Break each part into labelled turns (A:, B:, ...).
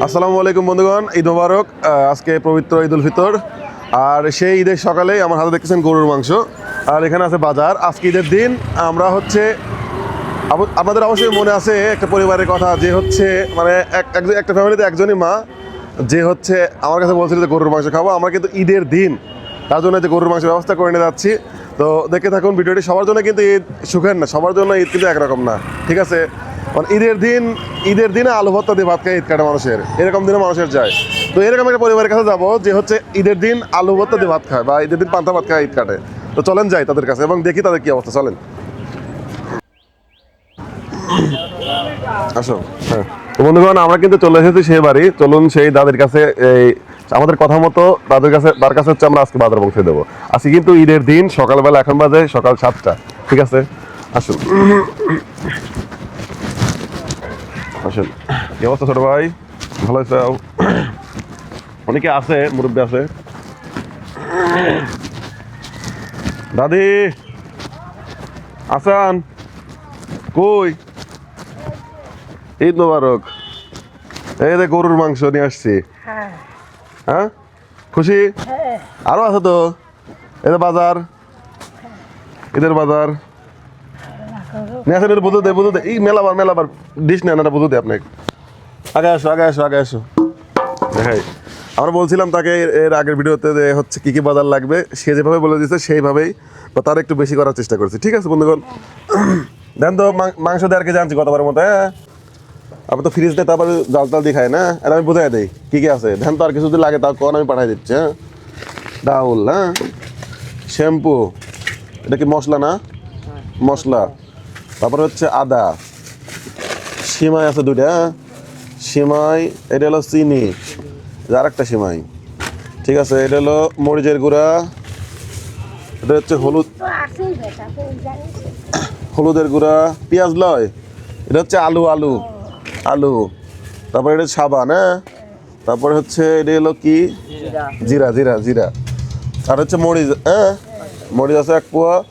A: আসসালামু আলাইকুম বন্ধুগণ, ঈদ মোবারক আজকে পবিত্র ঈদ উল ফিতর। আর সেই ঈদের সকালেই আমার হাতে দেখতেছেন গরুর মাংস। আর এখানে আছে বাজার। আজকে ঈদের দিন আমরা হচ্ছে আপ- আপনাদের অবশ্যই মনে আছে একটা পরিবারের কথা, যে হচ্ছে মানে এক এক- একটা ফ্যামিলিতে একজনই মা, যে হচ্ছে আমার কাছে বলছিল যে গরুর মাংস খাব। আমরা কিন্তু ঈদের দিন তার জন্য যে গরুর মাংসের ব্যবস্থা করে নিয়ে যাচ্ছি। তো দেখে থাকুন, ভিডিওটি সবার জন্য কিন্তু ঈদ সুখের না, সবার জন্য ঈদ কিন্তু একরকম না। ঠিক আছে? ঈদের দিন, ঈদের দিনে আলু ভর্তা দিয়ে ভাত খায় ঈদ কাটে মানুষের। এরকম দিনে মানুষের যায়। তো এরকম একটা পরিবারের কাছে যাব যে হচ্ছে ঈদের দিন আলু ভর্তা দিয়ে ভাত খায় বা ঈদের দিন পান্তা ভাত খায়, ঈদ কাটে। তো চলেন যাই তাদের কাছে এবং দেখি তাদের কি অবস্থা। চলেন। আসো। হ্যাঁ। বন্ধুগণ, আমরা কিন্তু চলে এসেছি সেই বাড়ি। চলুন সেই দাদের কাছে এই আমাদের কথা মতো দাদের কাছে তার কাছে হচ্ছে আমরা আজকে বাজার পৌঁছে দেবো। আজকে কিন্তু ঈদের দিন, সকালবেলা এখন বাজে সকাল সাতটা। ঠিক আছে? আসুন। আসুন। কি অবস্থা ছোট ভাই? ভালো আছে অনেকে আছে মুরব্বী আছে। দাদি আসান। কই? ঈদ মোবারক। এই যে গরুর মাংস নিয়ে আসছি।
B: হ্যাঁ।
A: হ্যাঁ? খুশি?
B: হ্যাঁ।
A: আরও আছে তো? এদের বাজার। ঈদের বাজার। নিয়ে আসেন বুঝতে দে বুঝতে দে। এই মেলাবার মেলাবার ডিশ নেন এটা বুঝতে দে আপনাকে। আগে আসো আগে আসো আগে আসো। দেখাই। আমরা বলছিলাম তাকে এর- আগের ভিডিওতে যে হচ্ছে কি কি বাজার লাগবে, সে যেভাবে বলে দিচ্ছে সেইভাবেই বা তার একটু বেশি করার চেষ্টা করছি। ঠিক আছে, বন্ধুগণ? দেন তো মাংস দেওয়ার কে জানছি গতবার মতো হ্যাঁ? আপনি তো ফ্রিজ দিয়ে তারপরে জাল টাল দিয়ে না, এটা আমি বুঝাই দিই, কি কি আছে। ধ্যান তো, আর কিছু যদি লাগে তাও কোন আমি পাঠাই দিচ্ছি হ্যাঁ? ডাউল হ্যাঁ? শ্যাম্পু, এটা কি মশলা না? মশলা। তারপরে হচ্ছে আদা। সিমাই আছে দুইটা হ্যাঁ? সিমাই, এটা হলো চিনি আর একটা সিমাই। ঠিক আছে, এটা হলো মরিচের গুঁড়া, এটা হচ্ছে হলুদ, হলুদের গুঁড়া, পেঁয়াজ লয়, এটা হচ্ছে আলু আলু আলু। তারপরে এটা সাবান হ্যাঁ? তারপরে হচ্ছে এটা হলো কি? জিরা জিরা জিরা। আর হচ্ছে মরিচ হ্যাঁ? মরিচ আছে এক পোয়া।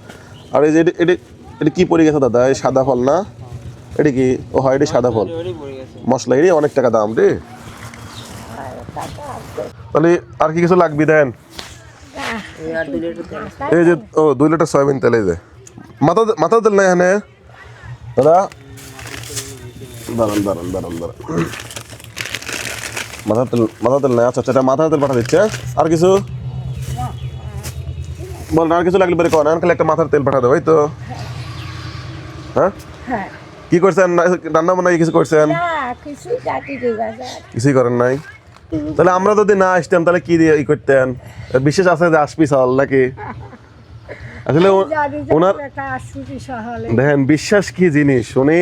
A: আর এই যে এটা- এটা এটা কি পড়ে গেছে দাদা? এই সাদা ফল না? এটা কি? ও হয় এটা সাদা ফল। মশলা এরই অনেক টাকা দাম রে। তাহলে আর কি কিছু লাগবে দেন? এই যে ও দুই লিটার সয়াবিন তেল এই যে। মাথা মাথা তেল নাই এখানে? দাদা? দাঁড়ান দাঁড়ান দাঁড়ান দাঁড়ান। মাথা তেল মাথা তেল নাই আচ্ছা আচ্ছা এটা মাথা তেল পাঠা দিচ্ছে হ্যাঁ? আর কিছু? বল আর কিছু লাগলে কর আর খালি একটা মাথার তেল পাঠা দেবো তো। হ্যাঁ?
B: হ্যাঁ।
A: কি করছেন? রান্না বান্না কিছু করছেন?
B: না কিছুই
A: করেন নাই? তাহলে আমরা যদি না আসতাম তাহলে কি দিয়ে ই করতেন? বিশেষ আছে যে আসবি চল নাকি? আসলে ও- ওনার দেখেন বিশ্বাস কি জিনিস? উনি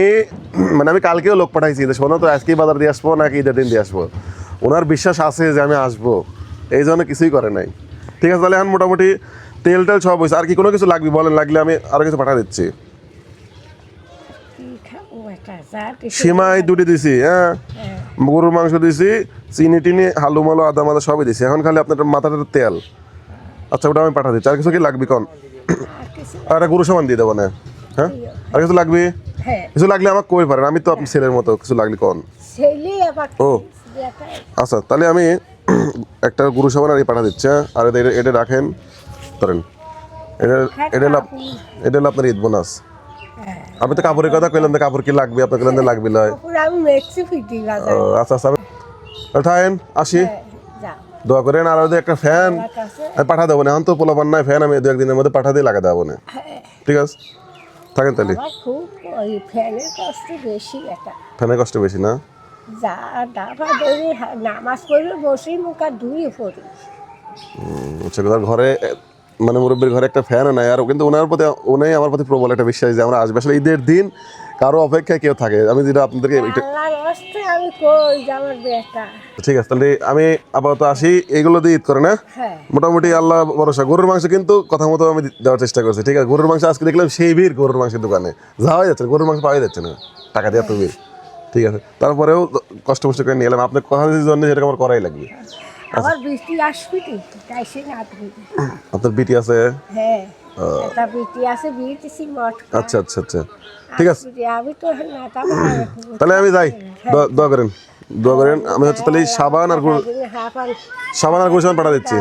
A: মানে আমি কালকেও লোক পাঠাইছি যে শোনো তো আজকেই বাজার দিয়ে আসব নাকি ঈদের দিন দিয়ে আসব? ওনার বিশ্বাস আছে যে আমি আসব। এই জন্য কিছুই করে নাই। ঠিক আছে তাহলে এখন মোটামুটি তেল টেল সব হয়েছে। আর কি কোনো কিছু লাগবে বলেন লাগলে আমি আরও কিছু পাঠা দিচ্ছি।
B: খাব বেটা যা কিছু
A: সীমাই দুটি দিছি হ্যাঁ?
B: হ্যাঁ,
A: গরুর মাংস দিছি চিনি টিনি হালু মালু আদা মাদা সবই দিছি। এখন খালি আপনার মাথাটার তেল। আচ্ছা ওটা আমি পাঠা দিচ্ছি। আর কিছু কি লাগবে কোন?
B: আর
A: একটা গরু সামান দিয়ে দেবো না। হ্যাঁ? আর কিছু লাগবে?
B: হ্যাঁ।
A: কিছু লাগলে আমাকে কই পারেন? আমি তো আপনার ছেলের মতো কিছু লাগলে কোন? ও। আচ্ছা তাহলে আমি একটা গুরু সাবান আর পাঠা দিচ্ছি হ্যাঁ? আর এটা এটা রাখেন ধরেন। এটা এটা এটা আপনার ঈদ বোনাস।
B: হ্যাঁ।
A: আপনি তো কাপড়ের কথা কইলেন তো কাপড় কি লাগবে? আপনার কইলেন যে লাগবে লয়
B: আমি মেক্সি ফিটি
A: আচ্ছা আচ্ছা। আমি থাকেন আসি।
B: হ্যাঁ,
A: দোয়া করেন আর ওদের একটা ফ্যান। আমি পাঠা দেবো না এখন তো পোলাপান নাই ফ্যান আমি দু একদিনের মধ্যে পাঠা দিয়ে লাগা দেবো না।
B: হ্যাঁ,
A: ঠিক আছে? থাকেন তাহলে।
B: খুব ওই ফ্যানের কষ্ট বেশি এটা
A: ফ্যানের কষ্ট বেশি না?
B: যা দাবা নামাজ পড়ে বসে মুখা ধুয়ে পড়ি
A: হচ্ছে তার ঘরে মানে মুরব্বীর ঘরে একটা ফ্যান নাই। আর কিন্তু ওনার প্রতি উনি আমার প্রতি প্রবল একটা বিশ্বাস যে আমরা আসবে। আসলে ঈদের দিন কারও অপেক্ষায় কেউ থাকে। আমি যেটা আপনাদেরকে ঠিক আছে তাহলে আমি আপাতত আসি। এইগুলো দিয়ে ঈদ করে না?
B: হ্যাঁ।
A: মোটামুটি আল্লাহ ভরসা। গরুর মাংস কিন্তু কথা মতো আমি দেওয়ার চেষ্টা করছি। ঠিক আছে গরুর মাংস আজকে দেখলাম সেই ভিড় গরুর মাংসের দোকানে। যাওয়াই যাচ্ছে গরুর মাংস পাওয়াই যাচ্ছে না। টাকা এত ভিড়। ঠিক আছে তারপরেও কষ্ট মষ্ট করে নিয়ে এলাম। আপনার কথা জন্য সেটা আমার করাই লাগবে।
B: আবার বৃষ্টি আসবি কি তাই সে না
A: আপনার বিটি আছে?
B: হ্যাঁ একটা বিটি আছে বিটিসি মঠ
A: আচ্ছা আচ্ছা আচ্ছা। ঠিক আছে।
B: আসবি, আমি তো না
A: তাহলে আমি যাই। দোয়া- দোয়া করেন। দোয়া করেন। আমি হচ্ছে তাহলে সাবান আর
B: হাফান
A: সাবান আর গুলশান পাঠা দিচ্ছি।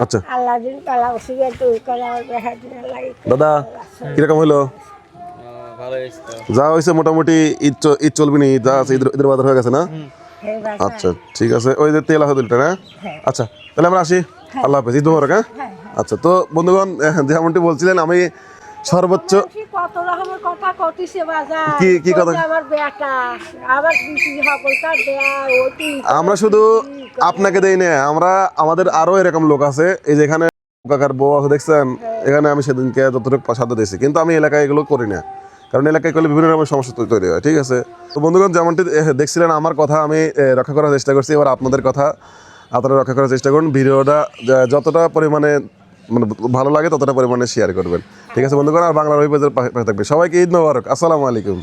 A: আচ্ছা। দাদা কীরকম
C: তো।
A: যা হয়েছে মোটামুটি ঈদ ঈদ চলবি নি যা আছে ঈদের বাজার হয়ে গেছে না? আচ্ছা ঠিক আছে। ওই যে তেল আছে দুলটা না? আচ্ছা তাহলে আমরা আসি। আল্লাহ হাফেজ ঈদ মোবারক হ্যাঁ? আচ্ছা তো বন্ধুগণ যেমনটি বলছিলেন আমি সর্বোচ্চ
B: কত রকমের কথা কতিছে বাজার?
A: কি- কি কথা?
B: আমার বেটা আমার বিক্রি সকলটা দেয়া ওটি
A: আমরা শুধু আপনাকে দেই না আমরা আমাদের আরও এরকম লোক আছে এই যেখানে কাকার বউ আছে দেখছেন? এখানে আমি সেদিনকে যতটুকু সাথে দিয়েছি কিন্তু আমি এলাকায় এগুলো করি না। কারণ এলাকায় করলে বিভিন্ন রকমের সমস্যা তৈরি হয়, ঠিক আছে? তো বন্ধুগণ, যেমনটি দেখছিলেন, আমার কথা আমি রক্ষা করার চেষ্টা করছি। এবার আপনাদের কথা আপনারা রক্ষা করার চেষ্টা করুন। ভিডিওটা যতটা পরিমাণে মানে ভালো লাগে, ততটা পরিমাণে শেয়ার করবেন। ঠিক আছে বন্ধুগণ, আর পেজের পাশে পাশে থাকবে। সবাইকে ঈদ মোবারক। আসসালামু আলাইকুম।